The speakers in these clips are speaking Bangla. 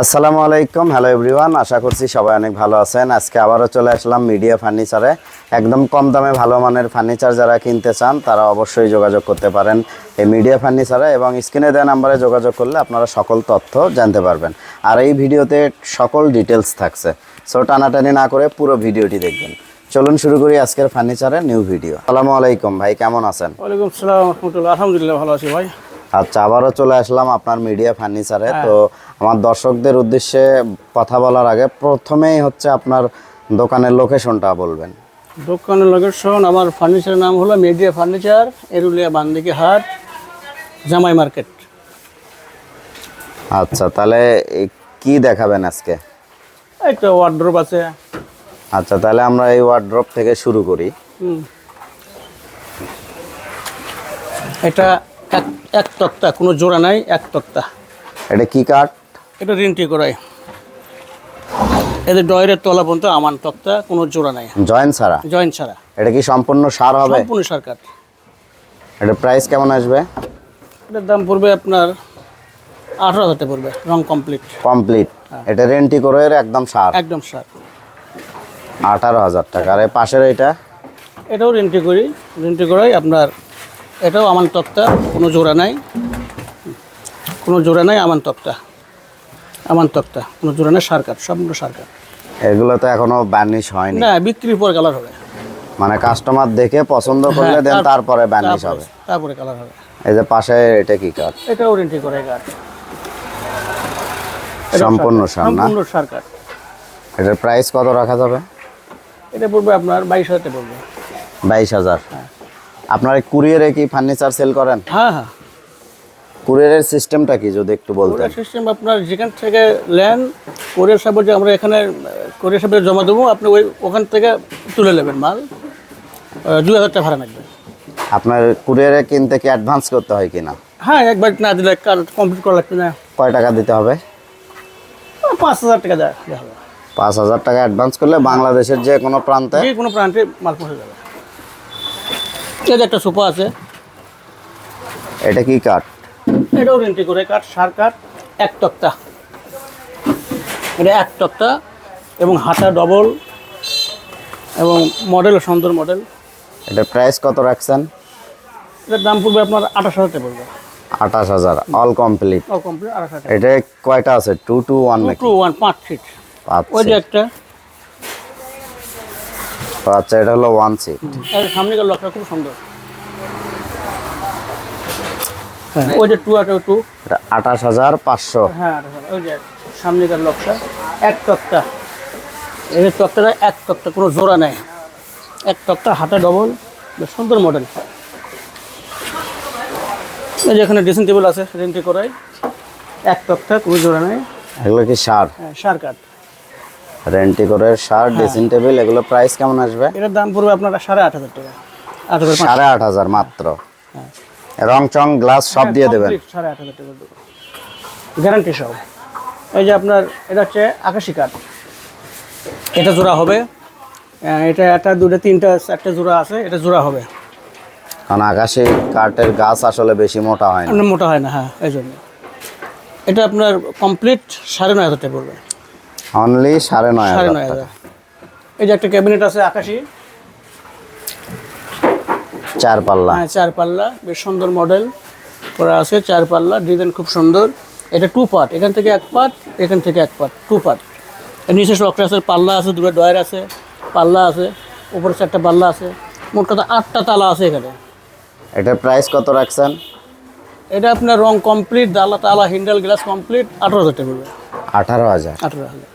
আসসালামু আলাইকুম হ্যালো এভরিওয়ান আশা করছি সবাই অনেক ভালো আছেন। আজকে আবারও চলে আসলাম মিডিয়া ফার্নিচারে। একদম কম দামে ভালো মানের ফার্নিচার যারা কিনতে চান তারা অবশ্যই যোগাযোগ করতে পারেন এই মিডিয়া ফার্নিচারে এবং স্ক্রিনে দেওয়া নাম্বারে যোগাযোগ করলে আপনারা সকল তথ্য জানতে পারবেন। আর এই ভিডিওতে সকল ডিটেলস থাকছে। সো টানাটানি না করে পুরো ভিডিওটি দেখবেন। চলুন শুরু করি আজকের ফার্নিচারের নিউ ভিডিও আসসালামু আলাইকুম ভাই কেমন আছেন? ওয়ালাইকুম সালাম রহমতুল্লাহ আলহামদুলিল্লাহ ভালো আছি ভাই। আচ্ছা আবারও চলে আসলাম আপনার মিডিয়া ফার্নিচারে। তো আমার দর্শকদের উদ্দেশ্যে কথা বলার আগে প্রথমেই হচ্ছে আপনার দোকানের লোকেশনটা বলবেন। দোকানের লোকেশন আমার ফার্নিচারের নাম হলো মিডিয়া ফার্নিচার এরুলিয়া বান্দিকে হাট জামাই মার্কেট। আচ্ছা তাহলে কি দেখাবেন আজকে? একটা ওয়ার্ড্রোপ আছে। আচ্ছা তাহলে আমরা এই ওয়ার্ড্রপ থেকে শুরু করি। এটা এক এক তক্তা কোনো জোড়া নাই এক তক্তা। এটা কি কাঠ? এটা রিন্টি করাই এদের ডয়ের তলা পর্যন্ত আমান তক্তা কোনো জোড়া নাই। জয়েন্ট ছাড়া? জয়েন্ট ছাড়া। এটা কি সম্পূর্ণ সার হবে? সম্পূর্ণ সার সরকার এটা প্রাইস কেমন আসবে? এটার দাম পড়বে আপনার আঠারো হাজার পড়বে রং কমপ্লিট কমপ্লিট এটা রেন্টি করে? একদম সার। একদম সার। আঠারো হাজার টাকা। আর এই পাশের এটা এটাও রেন্টি করি? রেন্টি করাই আপনার এটাও আমান তক্তা কোনো জোড়া নাই। কোনো জোড়া নাই আমান তক্তা। আমান তক্তা কোনো জোড়া নাই সারকার সম্পূর্ণ সারকার। এগুলো তো এখনও বার্নিশ হয়নি। না বিক্রির পর কালার হবে। মানে কাস্টমার দেখে পছন্দ করলে হ্যাঁ, দেন তারপরে বার্নিশ হবে। তারপরে কালার হবে। এই যে পাশে এটা কি কাঠ? এটাও রেন্টি করে গাছ সম্পূর্ণ সার না? সম্পূর্ণ সারকার। এটার প্রাইস কত রাখা যাবে? এটা পড়বে আপনার বাইশ হাজার পড়বে। বাইশ হাজার। আপনার কুরিয়ারে কি ফার্নিচার সেল করেন? হ্যাঁ হ্যাঁ। কুরিয়ারের সিস্টেমটা কি যদি একটু বলতেন? সিস্টেম আপনার যেখান থেকে নেন কোরিয়ার সাপোর্ট যে আমরা এখানে কোরিয়ার সাপোর্ট জমা দেবো আপনি ওই ওখান থেকে তুলে নেবেন মাল। দুই হাজার টাকা ভাড়া লাগবে। আপনার কুরিয়ারে কিনতে কি অ্যাডভান্স করতে হয় কিনা হ্যাঁ একবার না দিলে কার কমপ্লিট করা লাগবে না। কয় টাকা দিতে হবে? পাঁচ হাজার টাকা দেওয়া হবে। পাঁচ হাজার টাকা অ্যাডভান্স করলে বাংলাদেশের যে কোনো প্রান্তে? যে কোনো প্রান্তে মাল পৌঁছে যাবে। এই যে একটা সোফা আছে। এটা কি কাঠ এটাও রেন্টি করে কাঠ সার কাঠ এক তক্তা। এটা এক তক্তা এবং হাতা ডবল এবং মডেল সুন্দর মডেল এটার প্রাইস কত রাখছেন? এটার দাম পড়বে আপনার আঠাশ হাজার পড়বে। আঠাশ হাজার অল কমপ্লিট অল কমপ্লিট আঠাশ হাজার। এটা কয়টা আছে? Two two one two one পাঁচ সিট ওই যে একটা। আচ্ছা এটা হলো ওয়ান সিট সামনেকার লকটা খুব সুন্দর হ্যাঁ ওই যে টু আটো টু। আঠাশ হাজার পাঁচশো। হ্যাঁ ওই যে সামনেকার লকটা এক তক্তা। এই তক্তাটা এক তক্তা কোনো জোড়া নেই। এক তক্তা হাতে ডবল বেশ সুন্দর মডেল এই যে এখানে ড্রেসিং টেবিল আছে রেন্টি করাই। এক তক্তা কোনো জোড়া নেই। এগুলো কি সার? হ্যাঁ সার কাঠ। রেন্টি করে সার ড্রেসিং টেবিল এগুলো প্রাইস কেমন আসবে? এটার দাম পড়বে আপনার সাড়ে আট হাজার টাকা। আট হাজার পাঁচশো। সাড়ে আট হাজার মাত্র। হ্যাঁ। রং চং গ্লাস সব দিয়ে দেবেন। সাড়ে আট হাজার টাকা দেবো। গ্যারান্টি সহ। এই যে আপনার এটা হচ্ছে আকাশি কাঠ। এটা জোড়া হবে। এটা একটা দুটো তিনটা চারটে জোড়া আছে এটা জোড়া হবে। কারণ আকাশে কাঠের গাছ আসলে বেশি মোটা হয় না। মোটা হয় না হ্যাঁ এই জন্য। এটা আপনার কমপ্লিট সাড়ে নয় হাজার টাকা পড়বে। অনলি সাড়ে নয় সাড়ে নয় টাকা। হাজার। এই যে একটা ক্যাবিনেট আছে আকাশি। চার পাল্লা। হ্যাঁ চার পাল্লা বেশ সুন্দর মডেল করা আছে চার পাল্লা ডিজাইন খুব সুন্দর। এটা টু পার্ট এখান থেকে এক পার্ট এখান থেকে এক পার্ট টু পার্ট নিচে লকটা আছে পাল্লা আছে দুটো ডয়ার আছে পাল্লা আছে উপরে চারটা পাল্লা আছে মোট কথা আটটা তালা আছে এখানে। এটার প্রাইস কত রাখছেন? এটা আপনার রং কমপ্লিট দালা তালা হ্যান্ডেল গ্লাস কমপ্লিট আঠারো হাজার টাকা পড়বে। আঠারো হাজার। আঠারো হাজার।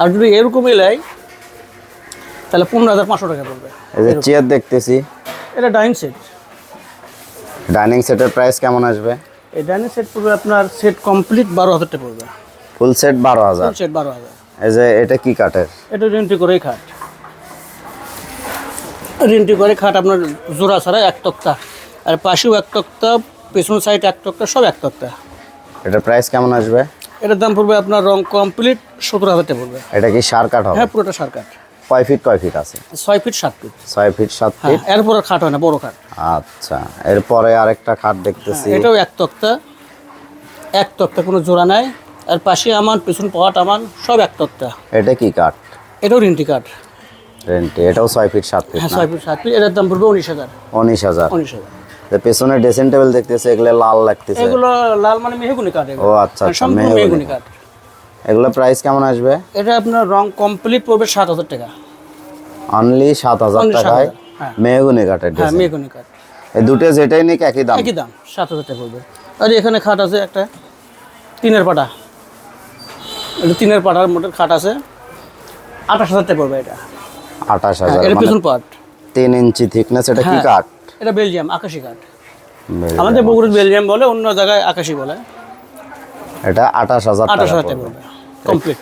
আর যদি এরকমই লাই তাহলে পনেরো হাজার পাঁচশো টাকা পড়বে। চেয়ার দেখতেছি। এটা ডাইনিং সেট ডাইনিং সেটের প্রাইস কেমন আসবে? এই ডাইনিং সেট পড়বে আপনার সেট কমপ্লিট বারো হাজার টাকা পড়বে। ফুল সেট বারো হাজার। সেট বারো হাজার। এই যে এটা কি কাঠের? এটা রেন্টি করেই খাট। রেন্টি করে খাট আপনার জোড়া ছাড়া এক তক্তা। আর পাশেও এক তক্তা পেছন সাইড এক তক্তা সব এক তক্তা। এটার প্রাইস কেমন আসবে? এটার দাম পড়বে আপনার রং কমপ্লিট সতেরো হাজার টাকা পড়বে। এটা কি সার কাঠ হবে? হ্যাঁ পুরোটা সার কাঠ। কয় ফিট কয় ফিট আছে? ছয় ফিট সাত ফিট। ছয় ফিট সাত হ্যাঁ ফিট? এরপর খাট হয় না বড় খাট। আচ্ছা এরপরে আরেকটা খাট দেখতেছি। এটাও এক তক্তা। এক তক্তা কোনো জোড়া নাই। আর পাশে আমার পেছন পাওয়াট আমার সব এক তত্ত্বা এটা কি কাঠ? এটাও রেন্টি কার্ড রেন্টি এটাও ছয় ফিট সাত ফিট হ্যাঁ ছয় ফিট সাত ফিট। এটার দাম পড়বে উনিশ হাজার। উনিশ হাজার। উনিশ হাজার। পেছনে ড্রেসিং টেবিল দেখতেছে এগুলো লাল লাগতেছে। এগুলো লাল মানে মেহগুনি কাঠ ও আচ্ছা আচ্ছা সম্পূর্ণ মেহগুনি কাঠ। এগুলো প্রাইস কেমন আসবে? এটা আপনার রং কমপ্লিট পড়বে সাত হাজার টাকা। অনলি সাত হাজার টাকায় 7,000, হ্যাঁ। মেহগুনি কাঠের হ্যাঁ মেহগুনি কাঠ। এই দুটো যেটাই নিক একই দাম। একই দাম সাত হাজার টাকা পড়বে। আর এখানে খাট আছে একটা তিনের পাটা। এটা তিনের পাটার মোটর খাট আছে আঠাশ হাজার টাকা পড়বে এটা। আঠাশ হ্যাঁ, হাজার এটা মানে পিছন পার্ট তিন ইঞ্চি থিকনেস এটা কি হ্যাঁ। কাঠ? এটা বেলজিয়াম আকাশি কাঠ। আমাদের বগুড়ার বেলজিয়াম বলে অন্য জায়গায় আকাশি বলে। এটা আঠাশ হাজার আঠাশ টাকা হাজার টাকা পড়বে। কমপ্লিট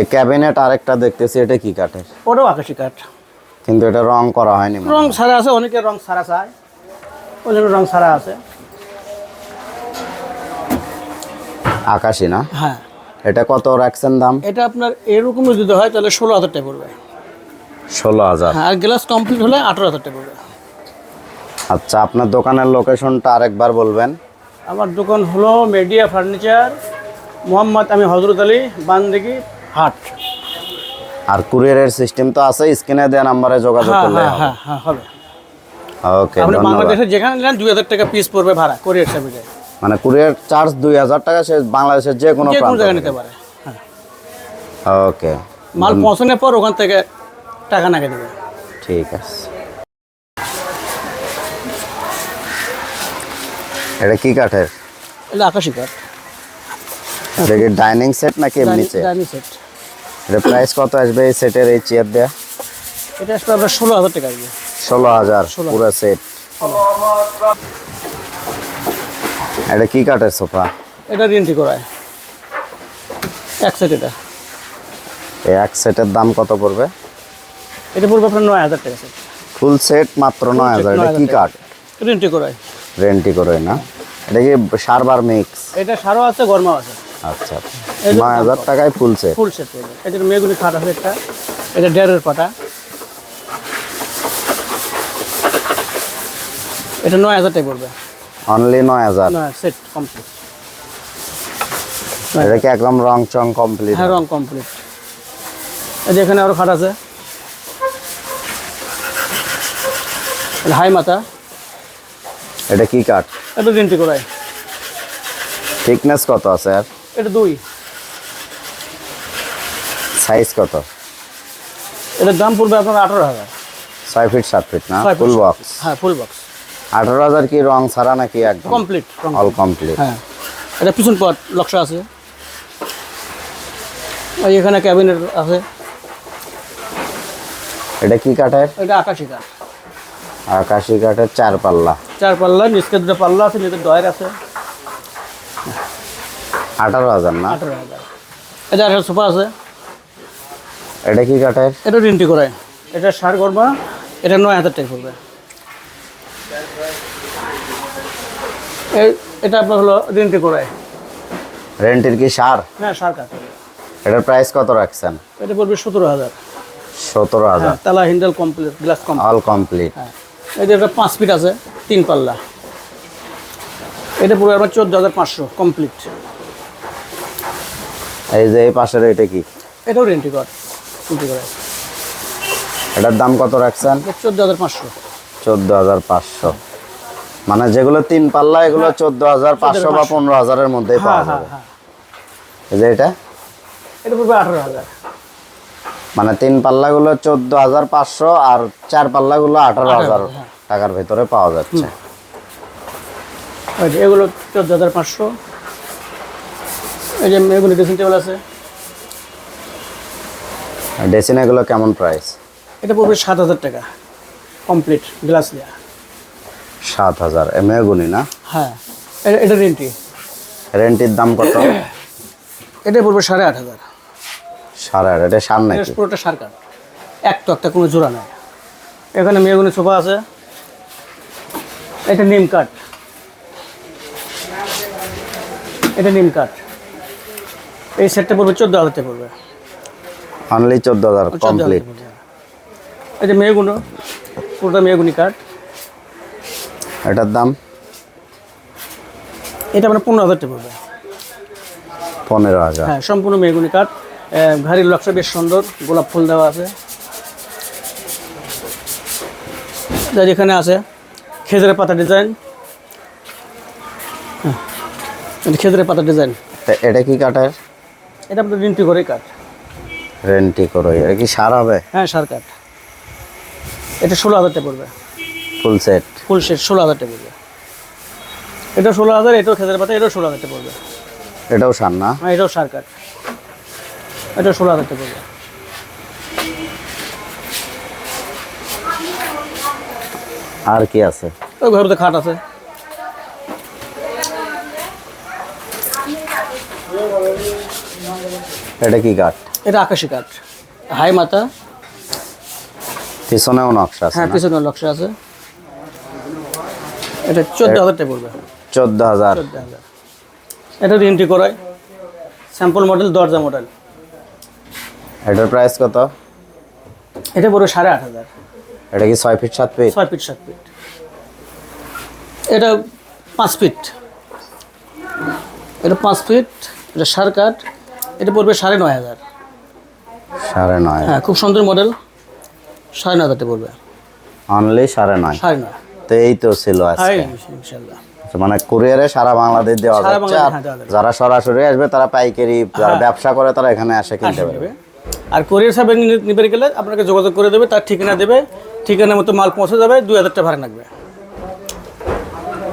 এই ক্যাবিনেট আরেকটা দেখতেছি এটা কি কাঠের? ওটাও আকাশি কাঠ। কিন্তু এটা রং করা হয়নি। রং সারা আছে অনেকের রং সারা চায়। অনেকের রং সারা আছে। আকাশি না? হ্যাঁ। এটা কত রাখছেন দাম? এটা আপনার এরকম যদি হয় তাহলে ষোলো হাজার টাকা পড়বে। ষোলো হাজার। হ্যাঁ আর গ্লাস কমপ্লিট হলে আঠারো হাজার টাকা পড়বে। আচ্ছা আপনার দোকানের লোকেশনটা আরেকবার বলবেন। আমার দোকান হলো মেডিয়া ফার্নিচার মোহাম্মদ আমি হজরত আলী বান্দিগি হাট। আর কুরিয়ারের সিস্টেম তো আছে স্ক্রিনে দেওয়া নাম্বারে যোগাযোগ হ্যাঁ করলে হ্যাঁ হ্যাঁ হ্যাঁ হবে। ওকে আপনি বাংলাদেশে যেখানে নেন দুই হাজার টাকা পিস পড়বে ভাড়া কোরিয়ার সার্ভিসে মানে কুরিয়ার চার্জ দুই হাজার টাকা সে বাংলাদেশের যে কোনো যে কোনো প্রান্ত জায়গায় নিতে পারে হ্যাঁ। ওকে। মাল পৌঁছানোর পর ওখান থেকে টাকা নাগে দেবে। ঠিক আছে। এটা কি কাঠের? এটা আকাশি কাঠ। এটা কি ডাইনিং সেট নাকি এমনি চেয়ার ডাইনিং সেট এটা প্রাইস কত আসবে এই সেটের এই চেয়ার দেয়া? এটা আসলে আপনার ষোলো হাজার টাকা আসবে। ষোলো হাজার পুরো সেট এটা কি কাঠের সোফা? এটা রেন্টি করায়। এক সেট এটা। এই এক সেটের দাম কত পড়বে? এটা পড়বে আপনার নয় হাজার টাকা সেট ফুল সেট মাত্র নয় হাজার। এটা কি কাঠ? রেন্টি করায়। রেন্টি করে না। এটা কি সারবার মিক্স? এটা সারও আছে গরমাও আছে। আচ্ছা। নয় হাজার টাকায় ফুল সেট ফুল সেট পড়বে এটার খাট আছে একটা এটা দেড়ের পাটা এটা নয় হাজার টাকা পড়বে। অনলি নয় হাজার। নয় সেট কমপ্লিট এটা কি একদম রং চং কমপ্লিট হ্যাঁ রং কমপ্লিট এই যে এখানে আরও খাট আছে। এটা হাই মাথা। এটা কি কাঠ? এটা রেন্টি করায় থিকনেস কত আছে আর এটা দুই। সাইজ কত? এটার দাম পড়বে আপনার আঠারো হাজার। ছয় ফিট সাত ফিট না? ফুল বক্স হ্যাঁ ফুল বক্স আঠারো হাজার কি রং ছাড়া নাকি একদম কমপ্লিট অল কমপ্লিট হ্যাঁ। এটা পিছন পট লক্ষ্য আছে। আর এখানে ক্যাবিনেট আছে। এটা কি কাঠের? এটা আকাশি কাঠ। আকাশি কাঠের চার পাল্লা। চার পাল্লা নিচকে দুটো পাল্লা আছে নিচে ডয়ের আছে। আঠারো হাজার না? আঠারো হাজার। এটা একটা সোফা আছে। এটা কি কাঠের? এটা রেন্টি করায় এটা সার করবা এটা নয় হাজার টাকা পড়বে। এটা আপনার হলো রেন্টি করায় রেন্টের কি সার? হ্যাঁ সার কাঠ। এটার প্রাইস কত রাখছেন? এটা পড়বে সতেরো হাজার। সতেরো হাজার। হ্যাঁ তালা handle complete glass complete all complete হ্যাঁ এটা পাঁচ ফিট আছে তিন পাল্লা। এটা পুরো আবার চোদ্দ হাজার পাঁচশো কমপ্লিট এই যে এই পাশের এটা কি? এটাও রেন্টি কর এটার দাম কত রাখছেন? চোদ্দ হাজার পাঁচশো। চোদ্দ হাজার পাঁচশো। মানে যেগুলো তিন পাল্লা এগুলো চোদ্দ হাজার পাঁচশো বা পনেরো হাজারের মধ্যেই হ্যাঁ পাওয়া হ্যাঁ যাবে। হ্যাঁ। এই যে এটা? এটা পড়বে আঠারো হাজার। মানে তিন পাল্লাগুলো চোদ্দ হাজার পাঁচশো আর চার পাল্লাগুলো আঠারো হাজার হ্যাঁ। টাকার ভেতরে পাওয়া যাচ্ছে। এগুলো চোদ্দ হাজার পাঁচশো। এই যে এগুলো ড্রেসিং টেবিল আছে। ডেসিন এগুলো কেমন প্রাইস এটা পড়বে সাত হাজার টাকা কমপ্লিট গ্লাস দেওয়া সাত হাজার এমএ গুনি না? হ্যাঁ এটা রেন্টি রেন্টির দাম কত? এটা পড়বে সাড়ে আট হাজার। সাড়ে আট এটা সার নাকি? পুরোটা সার কাঠ। এক তো একটা কোনো জোড়া নেই। এখানে মেয়েগুনি সোফা আছে। এটা নিম কাঠ। এটা নিম কাঠ। এই সেটটা পড়বে চোদ্দ হাজারতে পড়বে। অনলি চোদ্দ হাজার কমপ্লিট পড়বে। এই যে মেয়েগুলো পুরোটা মেয়েগুনি কাঠ এটার দাম? এটা মানে পনেরো হাজারটা পড়বে। পনেরো হাজার। হ্যাঁ সম্পূর্ণ মেগুনি কাঠ ঘাড়ির লক্ষ্য বেশ সুন্দর গোলাপ ফুল দেওয়া আছে। যা যেখানে আছে খেজুরের পাতা ডিজাইন হ্যাঁ খেজুরের পাতা ডিজাইন এটা কি কাঠের? এটা আপনার রিন্টি করে কাঠ। রেন্টি করো এটা কি সার হবে? হ্যাঁ সার কাঠ। এটা ষোলো হাজার টাকা পড়বে। Full set. ফুল সেট ষোলো হাজার টাকা পড়বে। এটা ষোলো হাজার এটাও খেজুরের পাতা এটাও ষোলো হাজার টাকা পড়বে। এটাও সার না? হ্যাঁ এটাও সার কাঠ। এটাও ষোলো হাজার টাকা পড়বে। আর কি আছে? ওই ঘরের মধ্যে খাট আছে। এটা কি কাঠ এটা আকাশি কাঠ হাই মাথা পিছনেও নকশা আছে হ্যাঁ না? পিছনে নকশা আছে। এটা চোদ্দ হাজার টাকা পড়বে। চোদ্দ হাজার। চোদ্দ হাজার। এটা রিন্টি করায়। স্যাম্পল মডেল দরজা মডেল। এটার প্রাইস কত? এটা পড়বে সাড়ে আট হাজার। এটা কি ছয় ফিট সাত ফিট? ছয় ফিট সাত ফিট। এটা পাঁচ ফিট। এটা পাঁচ ফিট। এটা সার কাঠ। এটা পড়বে সাড়ে নয় হাজার। সাড়ে নয়। হ্যাঁ খুব সুন্দর মডেল। সাড়ে নয় হাজারটা পড়বে। অনলি সাড়ে নয়। সাড়ে নয়। তো এই তো ছিল আজকে। ইনশাল্লাহ। মানে কুরিয়ারে সারা বাংলাদেশ দেওয়া যাচ্ছে। আর হ্যাঁ। যারা সরাসরি আসবে তারা পাইকারি যারা হ্যাঁ। ব্যবসা করে তারা এখানে আসে কিনতে পারবে। আর কোরিয়ার সার্ভিস নিতে গেলে আপনাকে যোগাযোগ করে দেবে তার ঠিকানা দেবে। ঠিকানা মতো মাল পৌঁছে যাবে দুই হাজার টাকা ভাড়া লাগবে।